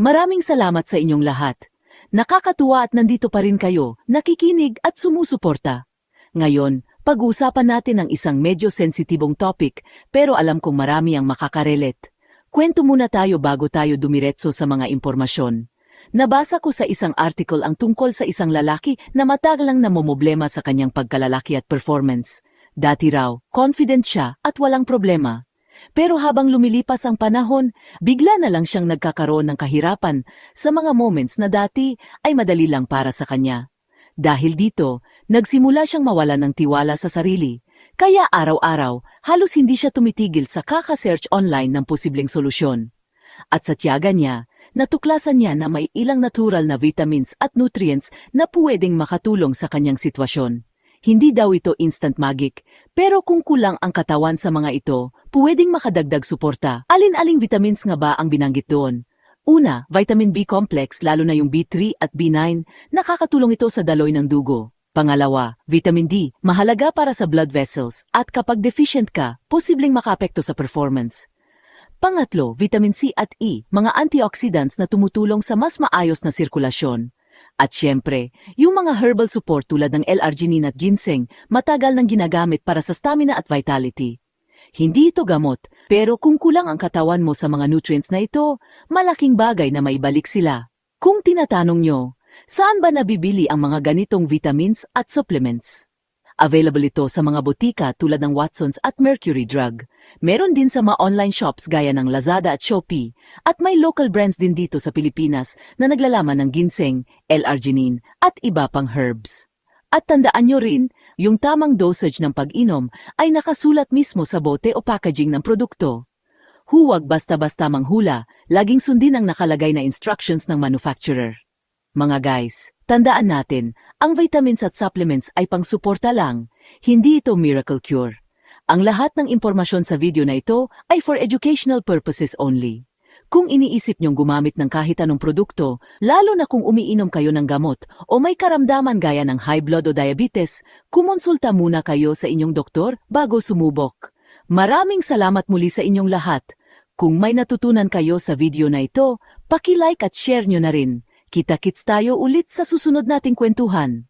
Maraming salamat sa inyong lahat. Nakakatuwa at nandito pa rin kayo, nakikinig at sumusuporta. Ngayon, pag-uusapan natin ang isang medyo sensitibong topic, pero alam kong marami ang makakarelet. Kwento muna tayo bago tayo dumiretso sa mga impormasyon. Nabasa ko sa isang article ang tungkol sa isang lalaki na matagalang namomblema sa kanyang pagkalalaki at performance. Dati raw, confident siya at walang problema. Pero habang lumilipas ang panahon, bigla na lang siyang nagkakaroon ng kahirapan sa mga moments na dati ay madali lang para sa kanya. Dahil dito, nagsimula siyang mawala ng tiwala sa sarili. Kaya araw-araw, halos hindi siya tumitigil sa kaka-search online ng posibleng solusyon. At sa tiyaga niya, natuklasan niya na may ilang natural na vitamins at nutrients na pwedeng makatulong sa kanyang sitwasyon. Hindi daw ito instant magic, pero kung kulang ang katawan sa mga ito, pwedeng makadagdag suporta. Alin-aling vitamins nga ba ang binanggit doon? Una, vitamin B complex lalo na yung B3 at B9, nakakatulong ito sa daloy ng dugo. Pangalawa, vitamin D, mahalaga para sa blood vessels at kapag deficient ka, posibleng makaapekto sa performance. Pangatlo, vitamin C at E, mga antioxidants na tumutulong sa mas maayos na sirkulasyon. At syempre, yung mga herbal support tulad ng L-arginine at ginseng, matagal nang ginagamit para sa stamina at vitality. Hindi ito gamot, pero kung kulang ang katawan mo sa mga nutrients na ito, malaking bagay na maibalik sila. Kung tinatanong nyo, saan ba nabibili ang mga ganitong vitamins at supplements? Available ito sa mga botika tulad ng Watsons at Mercury Drug. Meron din sa mga online shops gaya ng Lazada at Shopee. At may local brands din dito sa Pilipinas na naglalaman ng ginseng, L-arginine at iba pang herbs. At tandaan nyo rin, yung tamang dosage ng pag-inom ay nakasulat mismo sa bote o packaging ng produkto. Huwag basta-basta manghula, laging sundin ang nakalagay na instructions ng manufacturer. Mga guys, tandaan natin, ang vitamins at supplements ay pangsuporta lang, hindi ito miracle cure. Ang lahat ng impormasyon sa video na ito ay for educational purposes only. Kung iniisip niyong gumamit ng kahit anong produkto, lalo na kung umiinom kayo ng gamot o may karamdaman gaya ng high blood o diabetes, kumonsulta muna kayo sa inyong doktor bago sumubok. Maraming salamat muli sa inyong lahat. Kung may natutunan kayo sa video na ito, paki-like at share nyo na rin. Kita-kits tayo ulit sa susunod nating kwentuhan.